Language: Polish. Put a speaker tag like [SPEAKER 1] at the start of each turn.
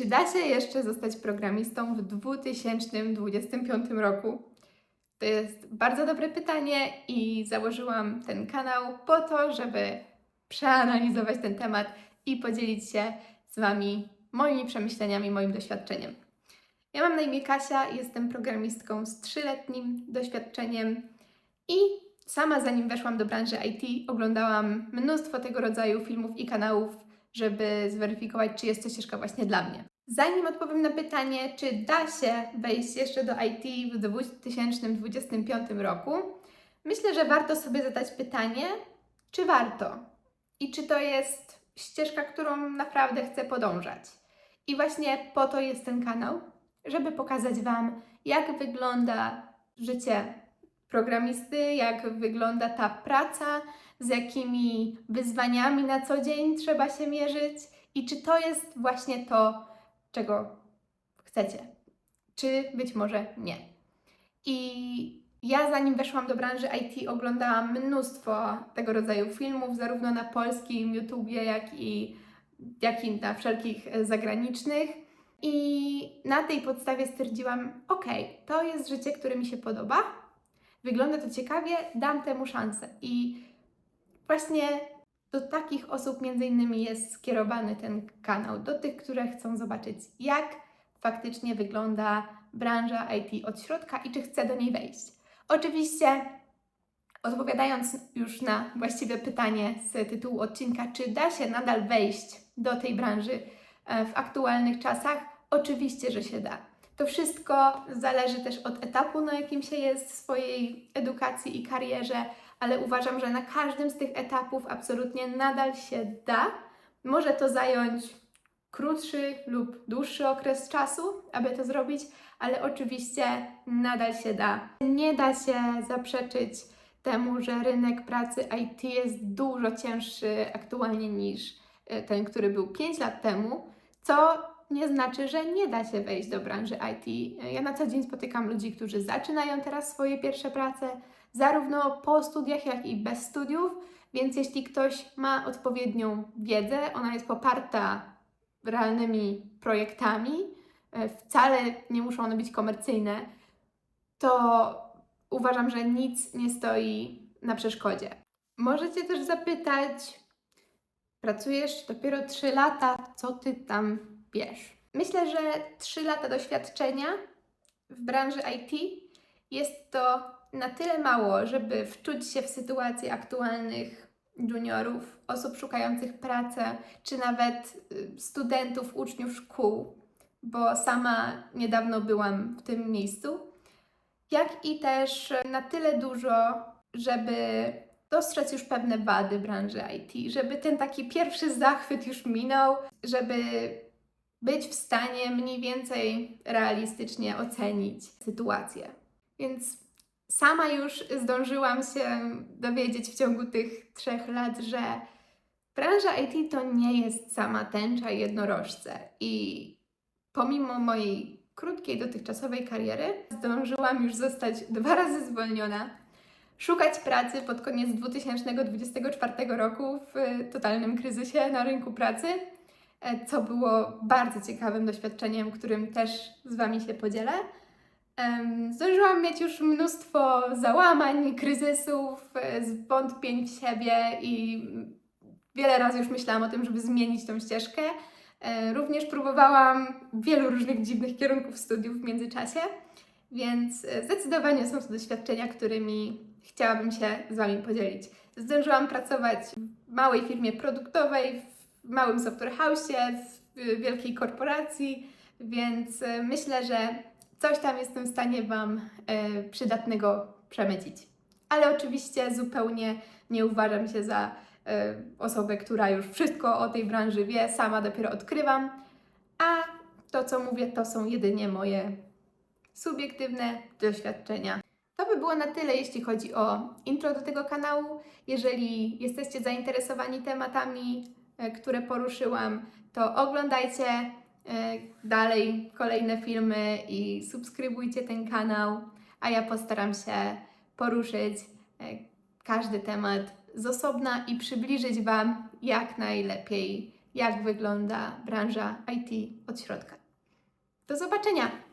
[SPEAKER 1] Czy da się jeszcze zostać programistą w 2025 roku? To jest bardzo dobre pytanie i założyłam ten kanał po to, żeby przeanalizować ten temat i podzielić się z Wami moimi przemyśleniami, moim doświadczeniem. Ja mam na imię Kasia, jestem programistką z trzyletnim doświadczeniem i sama zanim weszłam do branży IT, oglądałam mnóstwo tego rodzaju filmów i kanałów, żeby zweryfikować, czy jest to ścieżka właśnie dla mnie. Zanim odpowiem na pytanie, czy da się wejść jeszcze do IT w 2025 roku, myślę, że warto sobie zadać pytanie, czy warto i czy to jest ścieżka, którą naprawdę chcę podążać. I właśnie po to jest ten kanał, żeby pokazać Wam, jak wygląda życie programisty, jak wygląda ta praca, z jakimi wyzwaniami na co dzień trzeba się mierzyć i czy to jest właśnie to, czego chcecie, czy być może nie. I ja zanim weszłam do branży IT, oglądałam mnóstwo tego rodzaju filmów, zarówno na polskim YouTubie, jak i, jak i na wszelkich e, zagranicznych. I na tej podstawie stwierdziłam, ok, to jest życie, które mi się podoba, wygląda to ciekawie, dam temu szansę. I właśnie do takich osób między innymi jest skierowany ten kanał, do tych, które chcą zobaczyć, jak faktycznie wygląda branża IT od środka i czy chcę do niej wejść. Oczywiście, odpowiadając już na właściwe pytanie z tytułu odcinka, czy da się nadal wejść do tej branży e, w aktualnych czasach, oczywiście, że się da. To wszystko zależy też od etapu, na jakim się jest w swojej edukacji i karierze, ale uważam, że na każdym z tych etapów absolutnie nadal się da. Może to zająć krótszy lub dłuższy okres czasu, aby to zrobić, ale oczywiście nadal się da. Nie da się zaprzeczyć temu, że rynek pracy IT jest dużo cięższy aktualnie niż e, ten, który był 5 lat temu, co nie znaczy, że nie da się wejść do branży IT. Ja na co dzień spotykam ludzi, którzy zaczynają teraz swoje pierwsze prace, zarówno po studiach, jak i bez studiów, więc jeśli ktoś ma odpowiednią wiedzę, ona jest poparta realnymi projektami, e, wcale nie muszą one być komercyjne, to uważam, że nic nie stoi na przeszkodzie. Możecie też zapytać, pracujesz dopiero 3 lata, co ty tam Myślę, że 3 lata doświadczenia w branży IT jest to na tyle mało, żeby wczuć się w sytuację aktualnych juniorów, osób szukających pracy, czy nawet y, studentów, uczniów szkół, bo sama niedawno byłam w tym miejscu, jak i też na tyle dużo, żeby dostrzec już pewne wady branży IT, żeby ten taki pierwszy zachwyt już minął, żeby być w stanie mniej więcej realistycznie ocenić sytuację. Więc sama już zdążyłam się dowiedzieć w ciągu tych trzech lat, że branża IT to nie jest sama tęcza jednorożce. I pomimo mojej krótkiej dotychczasowej kariery, zdążyłam już zostać dwa razy zwolniona, szukać pracy pod koniec 2024 roku w totalnym kryzysie na rynku pracy, co było bardzo ciekawym doświadczeniem, którym też z Wami się podzielę. Zdążyłam mieć już mnóstwo załamań, kryzysów, e, zwątpień w siebie i wiele razy już myślałam o tym, żeby zmienić tą ścieżkę. E, również próbowałam wielu różnych dziwnych kierunków studiów w międzyczasie, więc e, zdecydowanie są to doświadczenia, którymi chciałabym się z Wami podzielić. Zdążyłam pracować w małej firmie produktowej, w małym software house'ie, w wielkiej korporacji, więc myślę, że coś tam jestem w stanie Wam e, przydatnego przemycić. Ale oczywiście zupełnie nie uważam się za osobę, która już wszystko o tej branży wie, sama dopiero odkrywam, a to, co mówię, to są jedynie moje subiektywne doświadczenia. To by było na tyle, jeśli chodzi o intro do tego kanału. Jeżeli jesteście zainteresowani tematami, które poruszyłam, to oglądajcie E, dalej kolejne filmy i subskrybujcie ten kanał, a ja postaram się poruszyć e, każdy temat z osobna i przybliżyć Wam jak najlepiej jak wygląda branża IT od środka. Do zobaczenia!